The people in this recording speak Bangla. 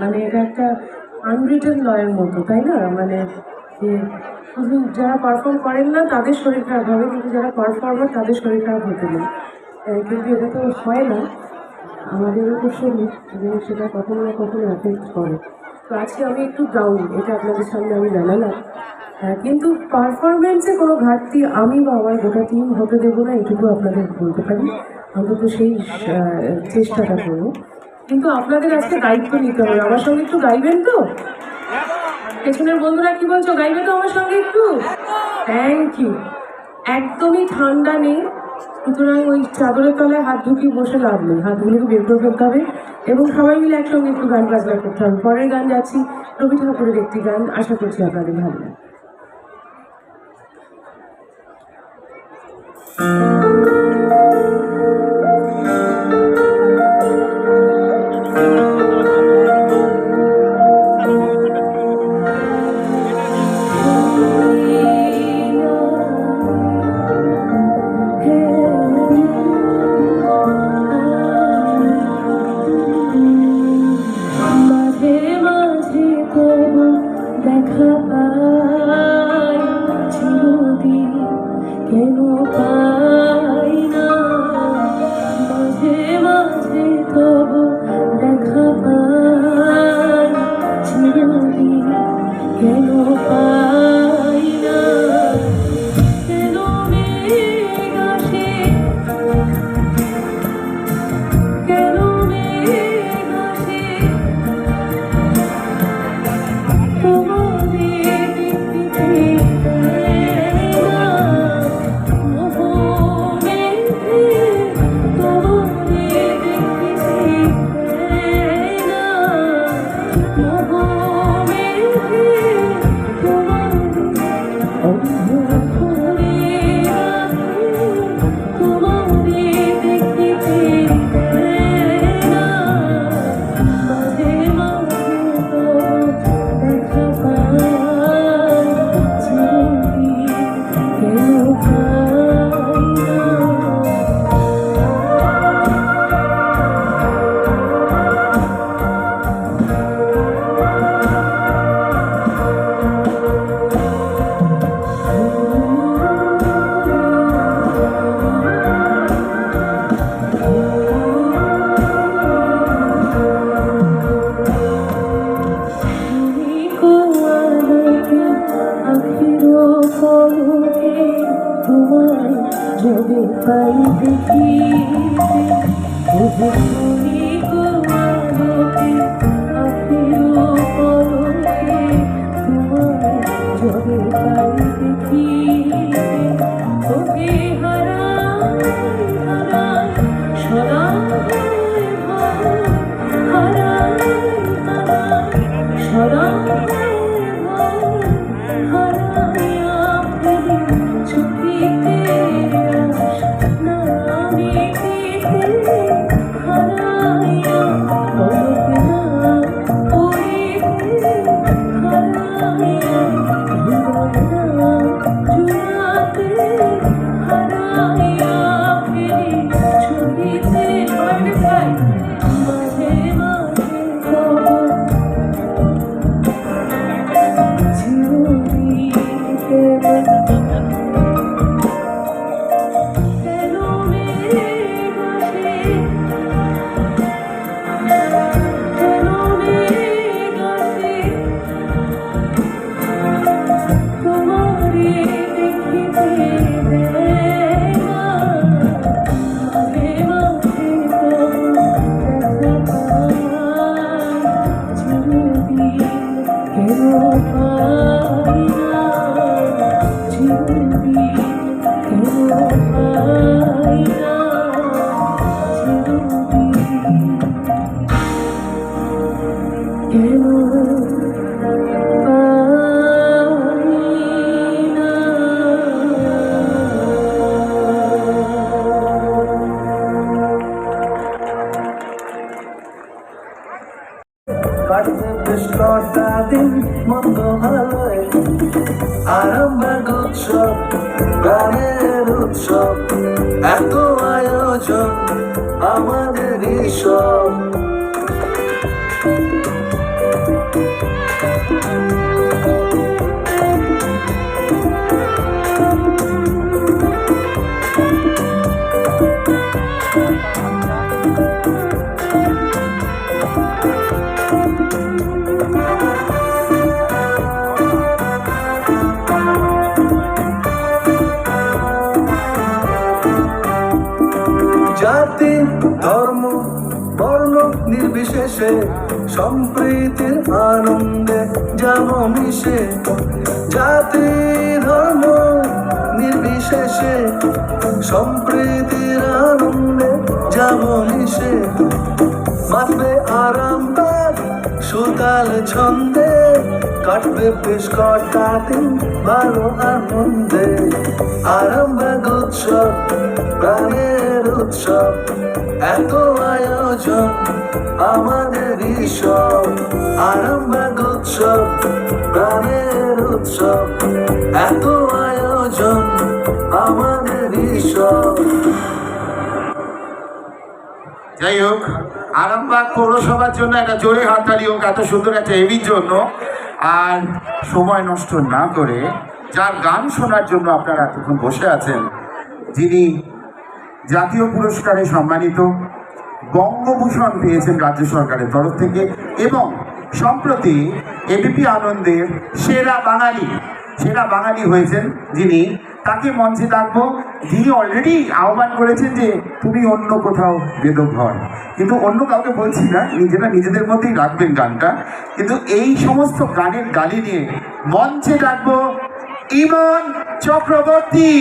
মানে এটা একটা আনরিটেন লয়ের মতো, তাই না? মানে যে শুধু যারা পারফর্ম করেন না, তাদের শরীর খারাপ হবে, কিন্তু যারা পারফর্মার তাদের শরীর খারাপ হতে নেই কিন্তু এটা তো হয় না। আমাদের উপর শরীর এবং সেটা কখনো না কখনো এফেক্ট করে। তো আজকে আমি একটু ডাউন এটা আপনাদের সামনে আমি জানালাম। কিন্তু পারফরমেন্সে কোনো ঘাটতি আমি বা আমার গোটা টিম হতে দেবো না, এটুকু আপনাদের বলতে পারি। অন্তত সেই চেষ্টাটা করব কিন্তু আপনাদের আজকে দায়িত্ব নিতে হবে। আমার সঙ্গে একটু গাইবেন তো? পেছনের বন্ধুরা কি বলছো? গাইবে তো আমার সঙ্গে একটু? থ্যাংক ইউ একদমই ঠান্ডা নেই, সুতরাং ওই চাদরের তলায় হাত ঢুকিয়ে বসে লাভ নেই। হাত হাতগুলোকে বের করে ফেলতে হবে এবং সবাই মিলে একসঙ্গে একটু গান বাজনা করতে হবে। পরের গান যাচ্ছি, রবি ঠাকুরের একটি গান। আশা করছি আপনাদের ভালো লাগবে। কেন পাই না। মাঝে মাঝে তবু দেখা পাই। কেন পাই जब कल देखी तुझको উৎসব এত আয়োজন আমাদের সব। ধর্ম, বর্ণ নির্বিশেষে সম্প্রীতির আনন্দে যাব মিশে। জাতি, ধর্ম নির্বিশেষে, সম্প্রীতির আনন্দে যাব মিশে। মাতবে আরামবাগ সুতাল ছন্দে। কাটবে বেশ কটা দিন ভালো আনন্দে। আরামবাগ উৎসব, প্রাণের উৎসব, এত আয়োজন আমাদের সব। আরামবাগ উৎসব, প্রাণের উৎসব, এত আয়োজন আমাদের সব। যাই হোক, আরামবাগ পৌরসভার জন্য একটা জোরে হাততালি হোক, এত সুন্দর একটা হেভির জন্য। আর সময় নষ্ট না করে যার গান শোনার জন্য আপনারা এতক্ষণ বসে আছেন, যিনি জাতীয় পুরস্কারে সম্মানিত বঙ্গভূষণ পেয়েছেন রাজ্য সরকারের তরফ থেকে এবং সম্প্রতি এবিপি আনন্দের সেরা বাঙালি সেরা বাঙালি হয়েছেন যিনি তাকে মঞ্চে ডাকবো? যিনি অলরেডি আহ্বান করেছেন যে তুমি অন্য কোথাও বেদক হন কিন্তু অন্য কাউকে বলছি না, নিজেরা নিজেদের মধ্যেই রাখবেন গানটা। কিন্তু এই সমস্ত গানের গালি নিয়ে মঞ্চে ডাকবো ইমন চক্রবর্তী।